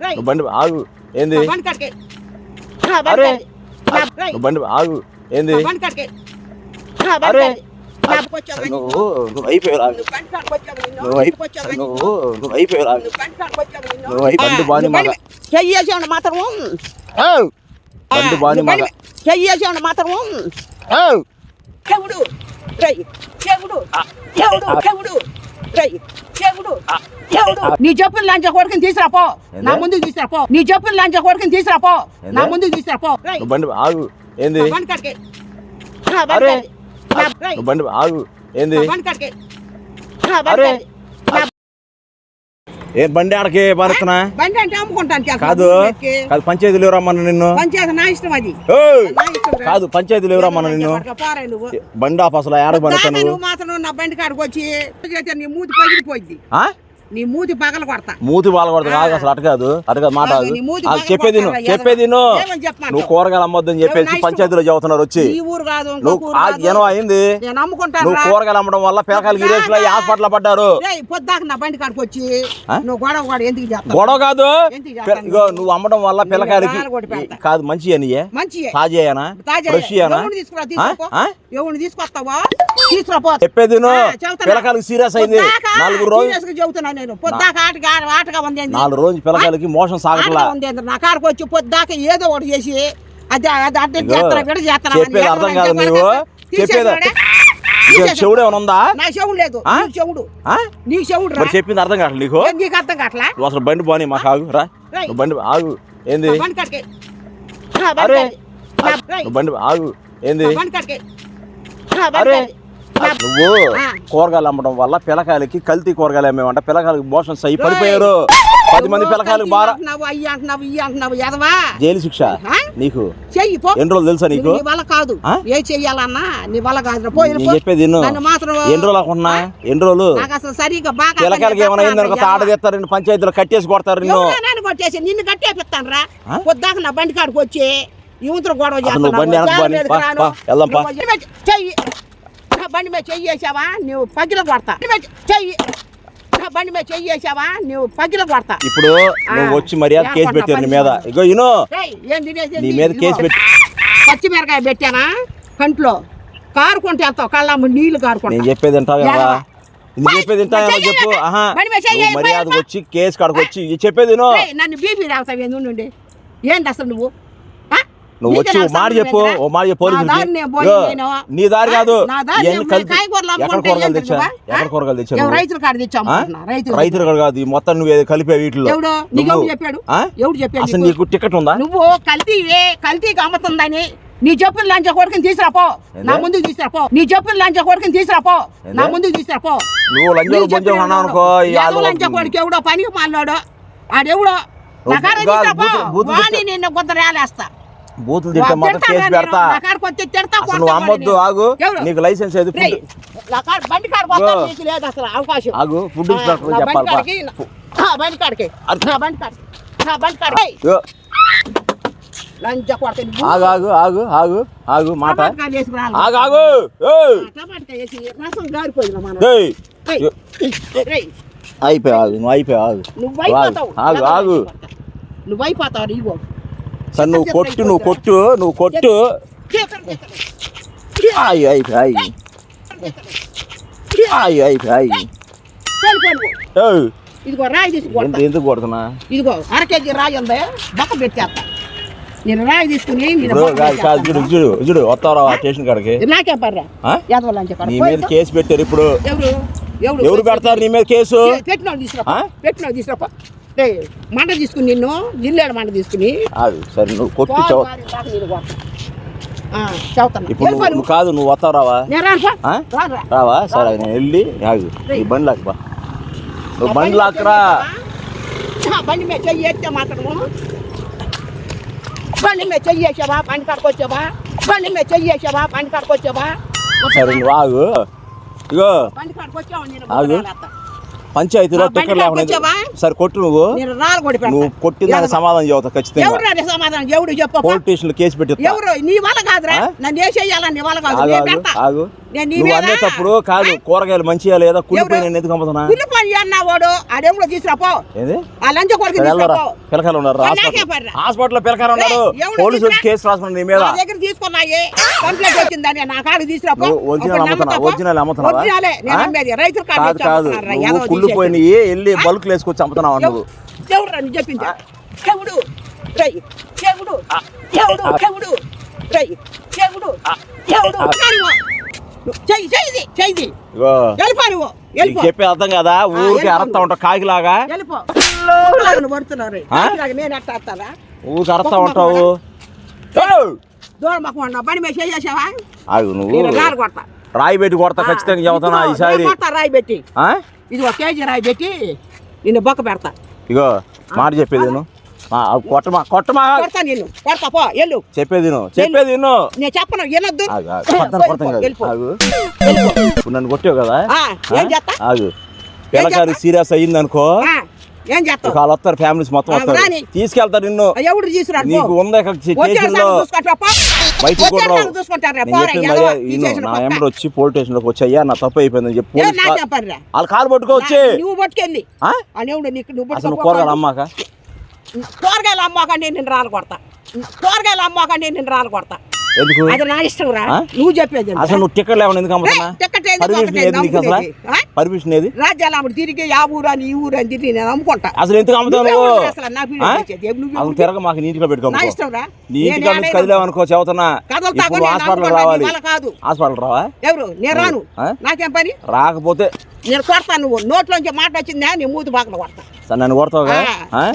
నువ్వు బండి ఆగు ఏంది అరే. నువ్వు బండి ఆగు ఏంది నువ్వు? నువ్వు అయిపోయావు. నువ్వు నిన్ను? నువ్వు? నువ్వు అయిపోయావు. నువ్వు బండి కాడికి వచ్చావా నిన్ను? నువ్వు అయి- బండి ఆ, బాని మగ. మీద చెయ్యి వేసావు మాత్రం! బండి బాని మగ. మీద చెయ్యి వేసావు మాత్రం ఏయ్! చెవుడు రేయ్ చెవుడు చెవుడు చెవుడు నీ చెప్పులు లంచ కొడుకుని తీసుకురాపో. నా? ముందుకు తీసుకురాపో. నీ చెప్పులు లంచ కొడుకుని తీసుకురాపో. నా? ముందుకు తీసుకురాపో. బండి ఆగు. ఏంది? బండి కాడికి. బండి ఆగు. ఏంది? బండి కాడికి. ఏ బండి ఆడకి పారుతున్నా బండి అంటే అమ్ముకుంటాను. కాదు. కాదు పంచాయతీలు ఎవరమ్మన్న నిన్ను? పంచాయతీ నా ఇష్టం అది. కాదు పంచాయతీలు ఎవరమ్మన్న నిన్ను? పట్టుకో, పోరా నువ్వు. బండి ఆపు అసలు ఏడకు బండి నువ్వు? మాత్రం నా బండి కాడికి వచ్చి మూతి పగిలిపోయింది. ఆ? నీ మూతి పగల కొడతా. మూతి బాల కొడతా కాదు అసలు అటు కాదు అటు కాదు మాట కాదు, చెప్పేది నువ్వు చెప్పేది? నువ్వు కూరగాయలు అమ్మొద్దని చెప్పేసి నా ఇష్టం. పంచాయతీలో చదువుతున్నారు వచ్చి. నువ్వు. ఏనో అయింది? నువ్వు. కూరగాయలు అమ్మడం వల్ల పిల్లకాయలు గిరేసులో హాస్పిటల్ పడ్డారు. పొద్దాక నా బండి కాడికి వచ్చి? నువ్వు గొడవ గొడవ ఎందుకు గొడవ కాదు? ఇగో నువ్వు? అమ్మడం వల్ల పిల్లకాయలకి. కాదు మంచి అనియే మంచి తాజాయేనా? ఫ్రెష్ అనా ఎవరిని తీసుకురా తీసుకొస్తావా? తీసుకురాపో చెప్పేది నువ్వు. పిల్లకాయలకి సీరియస్ అయింది. నాలుగు రోజులు serious గా చెబుతున్నా నేను పొద్దాక ఆటగా ఆటగా ఉంది? నాలుగు రోజులు పిల్లకాయలకి మోసం సాగట్లా. ఉంది? నా కాడికి వచ్చి పొద్దాక ఏదో ఒకటి చేసి అది అది అడ్డం ఇక్కడ చేస్తారా అని చెప్పేది అర్థం కాదు నువ్వు. చెప్పేది? చెవుడు ఏమైనా ఉందా? నా చెవుడు లేదు. చెవుడు. ఆ? నీకు చెవుడు రా. మరి చెప్పింది అర్థం కావట్లేదు నీకు? నీకు అర్థం కావట్లా? అసలు బండి పోనీ మాకు ఆగు రా. బండి ఆగు. ఏంది? నా బండి నా అరే. నా ఆగు. ఏంది? నా నా అరే. నువ్వు. కూరగాయలు అమ్మడం వల్ల పిల్లకాయలకి కల్తీ కూరగాయలు అమ్మేమంట పిల్లకాయలకి మోసం సై పడిపోయారు. పది మంది పిల్లకాయలకు బాగా జైలు శిక్ష? నీకు. ఎన్ని రోజులు తెలుసా నీకు? వల్ల కాదు? ఏ చెయ్యాలన్నా నీ వల్ల కాదు చెప్పేది మాత్రం ఎన్ని రోజులు అనుకుంటున్నా ఎన్ని రోజులు? అసలు సరిగ్గా బాగా పిల్లకాయలకి ఏమైనా అయిందనుకో తాడ తెస్తారు నిన్ను పంచాయతీలో కట్టేసి కొడతారు నిన్ను. కొట్టేసి నిన్ను కట్టేపిస్తాను రా? పొద్దాక నా బండి కాడికి వచ్చి యువతలు గొడవ నువ్వు బండి మీద చెయ్యి వేసావా? నువ్వు పగిల కొడతా చెయ్యి. బండి మీద చెయ్యి వేసావా? నువ్వు పగిల కొడతా ఇప్పుడు నువ్వు వచ్చి మర్యాద కేసు పెట్టారు నీ మీద. ఇగో ఇను. నీ? మీద కేసు. పెట్టి పచ్చిమిరకాయ పెట్టానా? కంట్లో. కారుకుంటే వెళ్తావు. కళ్ళమ్మ నీళ్ళు నేను కారుకుంటా చెప్పేది వింటావు? కదా. నేను చెప్పేది వింటావు? చెప్పు. ఆహా. మరి మరి చెయ్యి, నువ్వు మరి మర్యాదకు మరి. వచ్చి కేసు కాడకు వచ్చి ఇది చెప్పేది నన్ను బీపీ రావుతావు ఏంది ఏంటి అసలు నువ్వు? నువ్వు వచ్చి ఓ మాట చెప్పు? ఓ మాట చెప్పు నా. దారి కాదు. ఎక్కడ కూరగాయలు తెచ్చా? ఎక్కడ కూరగాయలు తెచ్చా? రైతుల కాడ తెచ్చాము రైతులు రైతులు కూడా కాదు మొత్తం నువ్వు ఏదో కలిపే వీటిలో. ఎవడు? చెప్పాడు? ఎవడు చెప్పాడు అసలు నీకు? టికెట్ ఉందా? నువ్వు కల్తీ ఏ కల్తీకి అమ్ముతుందని నీ చెప్పులు లంచ కొడుకుని తీసుకురాపో నా? ముందుకు తీసుకురాపో నీ చెప్పులు లంచ కొడుకుని తీసుకురాపో నా? ముందుకు తీసుకురాపో నువ్వు లంజోలు బొంజోలు అన్నావు అనుకో యాదవ లంచ కొడుకు ఎవడో పనికి మాట్లాడు ఆడెవడో? కాదు, నిన్ను కొంత రేలేస్తా బూతులు తింటే మాత్రం కేసు. పెడతా. అసలు నువ్వు అమ్మొద్దు. ఆగు? నీకు లైసెన్స్ ఏది? ఆగు ఫుడ్ ఇన్స్పెక్టర్ చెప్పాలి బండి కాడికి బండి కాడికి బండి కాడికి. ఆగు ఆగు ఆగు ఆగు ఆగు మాట. ఆగు ఆగు ఏయ్, ఆ, టమాటకాయ వేసి రసం గారిపోయింది మనం ఏయ్. ఏయ్, రేయ్, అయిపోయి ఆగు నువ్వు అయిపోయి ఆగు. నువ్వు అయిపోతావు. ఆగు ఆగు. నువ్వు అయిపోతావు సరే నువ్వు కొట్టు నువ్వు కొట్టు నువ్వు కొట్టు. అయ్యి అయ్యి అయ్యి అయిపోయి అయ్యి ఏయ్, ఇదిగో రాయి తీసి ఎంత కొడతా. ఎందుకు కొడుతున్నా? ఇదిగో అర కేజీ రాయి ఉంది. బక్క పెట్టేస్తా. నేను రాయి తీసుకుని చూడు. చూడు చూడు వస్తారా స్టేషన్ కాడికి? నాకే పర్రా. ఆ? యాదవలు అని చెప్పారు నీ మీద కేసు పెట్టారు ఇప్పుడు. ఎవరు? ఎవరు? పెడతారు నీ మీద కేసు? పెట్టినావు తీసుకురా? పెట్టినావు తీసుకురా మంట తీసుకుని నిన్ను జిల్లేడు మంట తీసుకుని. సరే నువ్వు కొట్టు. ఇప్పుడు నువ్వు కాదు నువ్వు వస్తావు రావా. రావా? సరే నేను వెళ్ళి ఆగు. నీ బండి లాక్కబా నువ్వు బండి లాక్కరా ఆ, బండి మీద చెయ్యి ఎత్తే మాత్రము బండి మీద చెయ్యి వేసావా బండి కాడికి వచ్చావా బండి మీద చెయ్యి వేసావా బండి కాడికి వచ్చావా సరే నువ్వు ఆగు. ఇగో. బండి కాడికి వచ్చావా నేను ఆగు. పంచాయతీలో టికెట్ లేకుండా? సరే కొట్టు నువ్వు. నువ్వు కొట్టిన దానికి? సమాధానం చెబుతా ఖచ్చితంగా. సమాధానం? ఎవడు చెప్పు పోలీస్ స్టేషన్ కేసు పెట్టి ఎవరు? నీ వల్ల కాదురా? నన్ను ఏ చెయ్యాలని నీ వల్ల కాదు. నువ్వు మీద అనేటప్పుడు కాదు కూరగాయలు మంచిగా లేదా? కుళ్ళిపోయి నేను ఎందుకు అమ్ముతున్నా కుళ్ళు పని అన్నా వాడు ఆడెవడో తీసుకురాపో ఏది? ఆ లంచ కొడుకు పిల్లకాయలు ఉన్నారు హాస్పిటల్? హాస్పిటల్లో పిల్లకాయలు ఉన్నారు. ఏయ్, ఎవడు పోలీసు వచ్చి తీసుకురా? కేసు రాసుకున్నారు నీ మీద. దగ్గర తీసుకున్నాయి. కంప్లైంట్ వచ్చిందని నా కాడికి తీసుకురాపో ఒరిజినల్? నమ్ముతాపో. ఒరిజినల్ అమ్ముతున్నావా? ఒరిజినలే. నేను? అమ్మేది. రైతుల కాడ కాదు కాదు. నువ్వు కుళ్ళిపోయినవి వెళ్ళి బల్క్ వేసుకొచ్చి అమ్ముతున్నావు నువ్వు? దేవుడు అని చెప్పింది? చెవుడు. రై చెవుడు. చెవుడు చెవుడు. రై చెవుడు. చెవుడు. చెప్పే అర్థం కదా ఊరికి అరస్తా ఉంటావు కాకిలాగా? నేను ఊరికి అరస్తా ఉంటావు. ఆగు నువ్వు. నేను రాయి పెట్టి కొడతా ఖచ్చితంగా చెబుతున్నా ఈసారి. నేను రాయి పెట్టి? ఇది ఒక కేజీ రాయి పెట్టి నిన్ను బొక్క పెడతా. ఇగో మాట చెప్పేది విను. కొట్టమా కొట్టమా? కొడతా నిన్ను. కొడతా పో ఎల్లు చెప్పేది. చెప్పేది. నేను చెప్పను వినొద్దు. ఇప్పుడు కొట్టావు కదా? ఆ, ఏం చేస్తా? ఆగు. పిల్లకారి సీరియస్ అయ్యింది అనుకో ఆ, ఏం చేస్తావు? వాళ్ళు వస్తారు ఫ్యామిలీస్ మొత్తం వస్తారు. తీసుకెళ్తారు నిన్ను. ఎవడు. నీకు ఉందా నా వచ్చి పోలీస్ స్టేషన్లోకి వచ్చి అయ్యా నా తప్పు అయిపోయిందని చెప్పి. వాళ్ళు కాలు పట్టుకోవచ్చి నువ్వు పట్టుకెళ్ళి. అసలు కూరగాయలు అమ్మాక? కూరగాయలు అమ్మాకండి నేను రాళ్ళు కొడతా. కూరగాయలు అమ్మాకండి నేను రాళ్ళు కొడతా. ఎందుకు? అది నా ఇష్టం రా? నువ్వు చెప్పేది అసలు నువ్వు టికెట్ లేకుండా ఎందుకు అమ్ముతున్నా టికెట్ పర్మిషన్ ఏది రాజ్యాలు అప్పుడు తిరిగి ఆ ఊరు అని ఈ ఊరు అని తిరిగి నేను అమ్ముకుంటా అసలు ఎందుకు అమ్ముతావు అసలు? తిరగ మాకు నీటిలో పెట్టుకో నా ఇష్టం రా. నీ ఇంటికాడ నుంచి ఏడైనా కదిలేవనుకో చెబుతున్నా హాస్పిటల్ రావాలి. కాదు. హాస్పిటల్ రావా? ఎవరు? నేను రాను? నాకేం పని? రాకపోతే నేను కొడతాను నువ్వు. నోట్లోంచి మాట వచ్చిందా? నీ మూతి బాగా కొడతా. సరే నన్ను కొడతావుగా?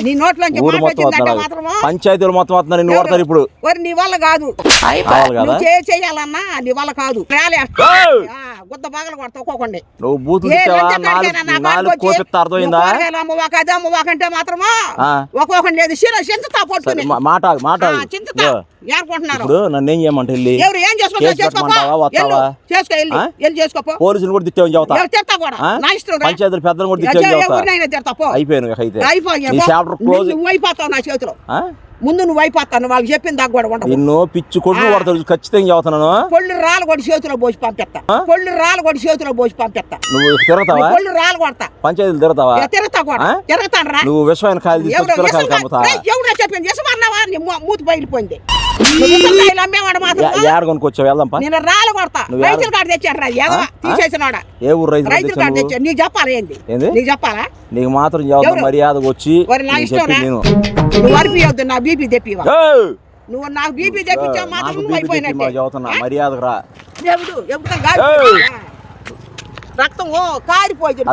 నీ నోట్లోంచి మాట వచ్చిందంటే మాత్రము పంచాయతీలు మొత్తం వస్తున్నారు నిన్ను కొడతారు ఇప్పుడు. మరి నీ వల్ల కాదు. నువ్వు చే చేయాలన్నా నీ వల్ల కాదు! గుద్ద బాగలు కొడతా ఒక్కొక్కండి నువ్వు కోపిస్తా అర్థమైందా? అమ్మవాక అది అమ్మవాక అంటే మాత్రమా ఆ. ఒక్కొక్కటి లేదు. మాట మాట ఆగు. చించుతా ఇదిగో, ఏరుకుంటున్నారు ఇప్పుడు నన్ను ఏం చేయమంటే వెళ్ళి? ఎవరు ఏం పోలీసులు కూడా రా. పంచాయతీలు పెద్దలు కూడా పో. అయిపోయాను ఇక అయితే. అయిపోయి నీ చాప్టర్ క్లోజ్. అయిపోతావు నా చేతిలో? ముందు నువ్వు అయిపోతాను వాళ్ళకి చెప్పిన దాకా కూడా ఉండవు. నిన్ను పిచ్చి కొడుకు ఆ. కొడతాడు ఖచ్చితంగా చెబుతున్నాను పొళ్ళు రాళ్ళు కొడి చేతిలో పోసి పంపిస్తా. ఆ? పొళ్ళు రాళ్ళు కొడి చేతిలో పోసి పంపిస్తా. నువ్వు తిరుగుతావా? పొళ్ళు రాళ్ళు కొడతా. పంచాయతీలు తిరుగుతావా? తిరుగుతా కూడా? తిరుగుతాను రా నువ్వు విషమైన కాయలు ఎవరు చెప్పింది? ఇసుమన్నావా నీ మూతి బయలుపోయింది కొనుక్కొచ్చావు? వెళ్దాంపా. నేను రాళ్ళు కొడతా. నువ్వు రైతుల కాడ తెచ్చాను రా ఏదో? తీసేసినాడా? ఏ ఊరు రైతుల తెచ్చాను. నీకు చెప్పాలా ఏంది? నీకు చెప్పాలా? నీకు మాత్రం? మర్యాదగా వచ్చి నేను. నువ్వు అరిపియొద్దు నా బీపీ తెప్పివా! నువ్వు నాకు బీపీ తెప్పించావు మాత్రం నువ్వు అయిపోయినట్టే. మర్యాదకు రా. దేవుడు ఎప్పుడు! రక్తం ఓ కారిపోయింది.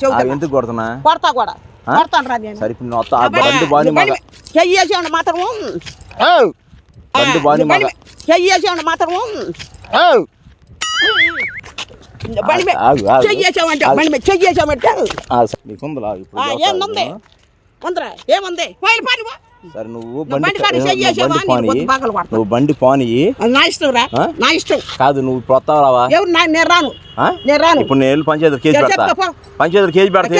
చెబుతున్నా ఎందుకు కొడుతున్నా? కొడతా కూడా? కొడతాను రా నేను. సరే నువ్వు వస్తా. బండి బాని మగ చెయ్యేసేవాడు మాత్రం! బండి బాని మగ చెయ్యేసేవాడు మాత్రం. చెయ్యేసామంటే చెయ్యేసామంటే నీకుందిలా ఉందిరా ఏముంది? పని. సరే నువ్వు బండి నీకు పాని నువ్వు పాని నా ఇష్టం రా? నా ఇష్టం. కాదు నువ్వు ఇప్పుడు వస్తావా రావా ఎవరు నా నేను రాను. ఆ? నేను రాను. ఇప్పుడు నేను వెళ్ళి పంచాయతీ నేను పెడతా. పంచాయతీ కేసు పెడతా?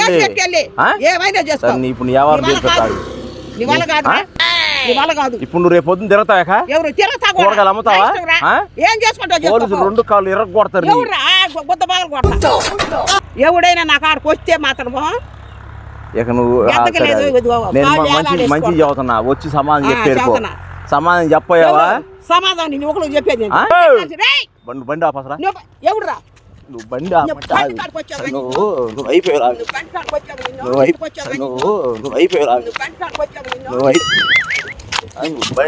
ఏమైనా చేసుకో సరే నీ ఇప్పుడు వల్ల చేసి పెట్టాలి. కాదు. నీ వల్ల కాదు. ఆ? నీ వల్ల కాదు. ఇప్పుడు నువ్వు రేపు పొద్దున్న తిరగతాక ఎవరు తిరగతా. కూరగాయలు అమ్ముతావా? ఏం చేసుకుంటావు పోలీసులు రెండు కాళ్ళు ఇరగ కొడతారు ఎవడైనా నా కాడకు వస్తే మాత్రము ఇక నువ్వు నేను మంచి. మంచి చెబుతున్నా వచ్చి సమాధానం ఆ, చెప్పి వెళ్ళిపో. చెబుతున్నా. సమాధానం చెప్పావా? సమాధానం ఒకరు చెప్పేది బండి బండి ఆపసరా ఎవడురా? నువ్వు బండి నువ్వు నువ్వు నువ్వు? అయిపోయావు అయిపోయావు అయిపోయావు నువ్వు